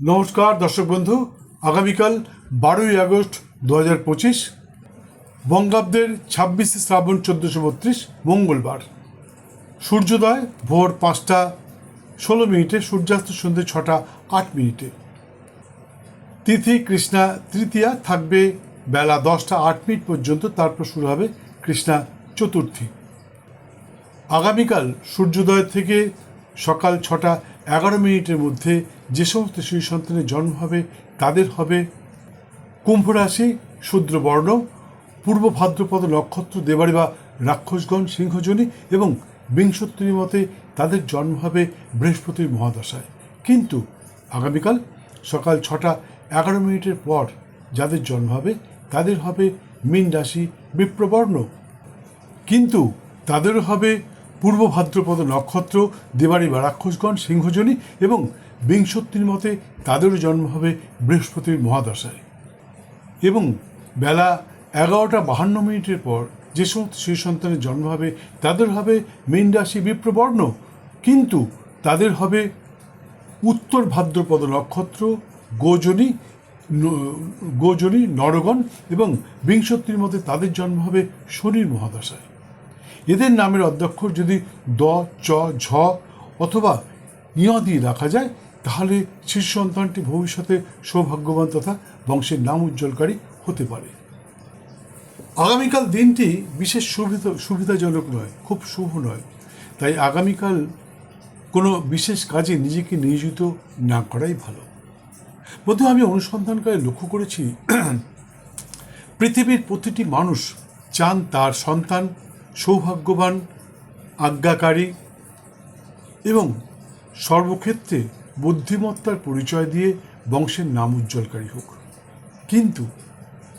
নমস্কার, দর্শক বন্ধু। আগামীকাল বারোই আগস্ট দু হাজার পঁচিশ, বঙ্গাব্দের ছাব্বিশে শ্রাবণ চোদ্দোশো বত্রিশ, মঙ্গলবার। সূর্যোদয় ভোর পাঁচটা ষোলো মিনিটে, সূর্যাস্ত সন্ধ্যে ছটা আট মিনিটে। তিথি কৃষ্ণা তৃতীয়া থাকবে বেলা দশটা আট মিনিট পর্যন্ত, তারপর শুরু হবে কৃষ্ণা চতুর্থী। আগামীকাল সূর্যোদয় থেকে সকাল ছটা এগারো মিনিটের মধ্যে যে সমস্ত শিশু সন্তানের জন্ম হবে, তাদের হবে কুম্ভ রাশি শূদ্রবর্ণ পূর্ব ভাদ্রপদ নক্ষত্র, দেবাড়ি বা রাক্ষসগণ, সিংহজনী এবং বিংশোত্তরী মতে তাদের জন্ম হবে বৃহস্পতির মহাদশায়। কিন্তু আগামীকাল সকাল ছটা এগারো মিনিটের পর যাদের জন্ম হবে, তাদের হবে মীন রাশি, বিপ্রবর্ণ। কিন্তু তাদেরও হবে পূর্ব ভাদ্রপদ নক্ষত্র দেবাড়ি বা রাক্ষসগণ, সিংহজনী এবং বিংশতির মতে তাদেরও জন্ম হবে বৃহস্পতির মহাদশায়। এবং বেলা এগারোটা বাহান্ন মিনিটের পর যে সমস্ত শিশু সন্তানের জন্ম হবে, তাদের হবে মীন রাশি বিপ্রবর্ণ। কিন্তু তাদের হবে উত্তর ভাদ্রপদ নক্ষত্র, গোজনী গোজনী, নরগণ এবং বিংশতির মধ্যে তাদের জন্ম হবে শনির মহাদশায়। এদের নামের অধ্যক্ষর যদি দ, চ, ঝ অথবা ইয় দিয়ে রাখা যায়, তাহলে শিশু সন্তানটি ভবিষ্যতে সৌভাগ্যবান তথা বংশের নাম উজ্জ্বলকারী হতে পারে। আগামীকাল দিনটি বিশেষ সুবিধা, সুবিধাজনক নয়, খুব শুভ নয়। তাই আগামীকাল কোনো বিশেষ কাজে নিজেকে নিয়োজিত না করাই ভালো। বোধ আমি অনুসন্ধানকালে লক্ষ্য করেছি, পৃথিবীর প্রতিটি মানুষ চান তার সন্তান সৌভাগ্যবান, আজ্ঞাকারী এবং সর্বক্ষেত্রে বুদ্ধিমত্তার পরিচয় দিয়ে বংশের নাম উজ্জ্বলকারী হোক। কিন্তু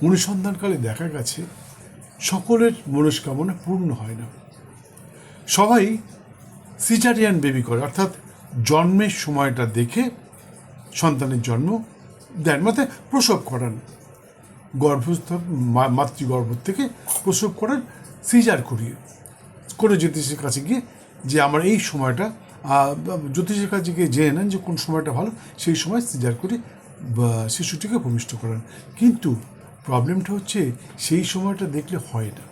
অনুসন্ধানকালে দেখা গেছে, সকলের মনস্কামনা পূর্ণ হয় না। সবাই সিজারিয়ান বেবি করে অর্থাৎ জন্মের সময়টা দেখে সন্তানের জন্ম দেন মানে প্রসব করান। গর্ভস্থ মাতৃগর্ভ থেকে প্রসব করান সিজার করিয়ে কোনো জ্যোতিষের কাছে গিয়ে যে আমার এই সময়টা জ্যোতিষের কাছে গিয়ে জেনে নেন যে কোন সময়টা ভালো, সেই সময় সিজার করে শিশুটিকে ভূমিষ্ঠ করেন। কিন্তু প্রবলেমটা হচ্ছে সেই সময়টা দেখলে হয় না।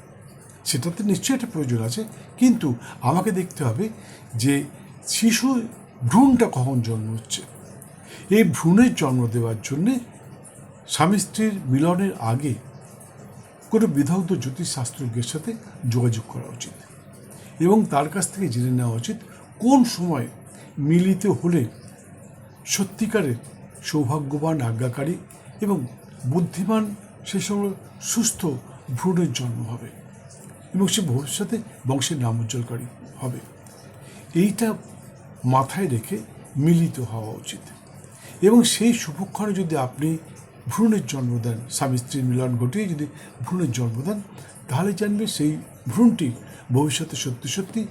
সেটাতে নিশ্চয়ই একটা প্রয়োজন আছে। কিন্তু আমাকে দেখতে হবে যে শিশু ভ্রূণটা কখন জন্ম হচ্ছে। এই ভ্রূণের জন্ম দেওয়ার জন্যে স্বামী স্ত্রীর মিলনের আগে কোনো বিদগ্ধ জ্যোতিষশাস্ত্রজ্ঞের সাথে যোগাযোগ করা উচিত। এবং তার কাছ থেকে জেনে নেওয়া উচিত কোন সময় মিলিত হলে সত্যিকারের সৌভাগ্যবান, আজ্ঞাকারী এবং বুদ্ধিমান সে সময় সুস্থ ভ্রূণের জন্ম হবে এবং সে ভবিষ্যতে বংশের নাম উজ্জ্বলকারী হবে। এইটা মাথায় রেখে মিলিত হওয়া উচিত। এবং সেই শুভক্ষণে যদি আপনি ভ্রূণের জন্ম দেন, স্বামী স্ত্রীর মিলন ঘটিয়ে যদি ভ্রূণের জন্ম দেন, তাহলে জানবে সেই ভ্রূণটি ভবিষ্যতে সত্যি সত্যি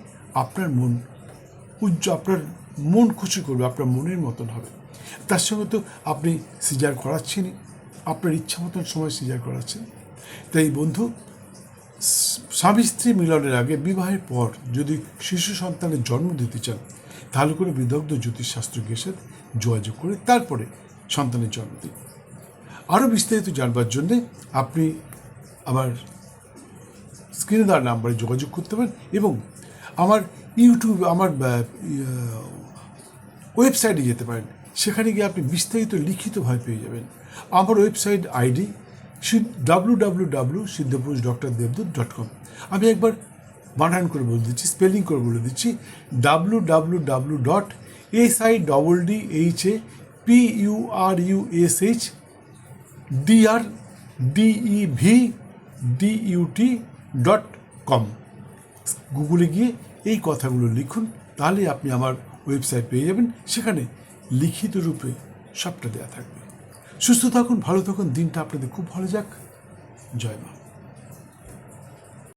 আপনার মন উজ্জ্ব, আপনার মন খুশি করবে, আপনার মনের মতন হবে। তার সঙ্গে তো আপনি সিজার করাচ্ছেনই, আপনার ইচ্ছা মতন সময় সিজার করাচ্ছেন। তাই বন্ধু, স্বামী স্ত্রী মিলনের আগে বিবাহের পর যদি শিশু সন্তানের জন্ম দিতে চান, তাহলে করে বিদগ্ধ জ্যোতিষশাস্ত্রজ্ঞের সাথে যোগাযোগ করে তারপরে সন্তানের জন্ম দিন। আরও বিস্তারিত জানবার জন্যে আপনি আমার স্ক্রিনে দেওয়ার নাম্বারে যোগাযোগ করতে পারেন এবং আমার ইউটিউব আমার ওয়েবসাইটে যেতে পারেন। সেখানে গিয়ে আপনি বিস্তারিত লিখিতভাবে পেয়ে যাবেন। আমার website ID W W W সিদ্ধপুরুষ doctor দেবদূত ডট কম। আমি একবার বানান করে বলে দিচ্ছি স্পেলিং করে বলে দিচ্ছি W W W dot S I double D H A P U R U S H DR DE V DUT dot com গুগলে গিয়ে এই কথাগুলো লিখুন, তাহলে আপনি আমার ওয়েবসাইট পেয়ে যাবেন। সেখানে লিখিত রূপে সবটা দেওয়া থাকবে। সুস্থ থাকুন, ভালো থাকুন, দিনটা আপনাদের খুব ভালো যাক। জয় মা।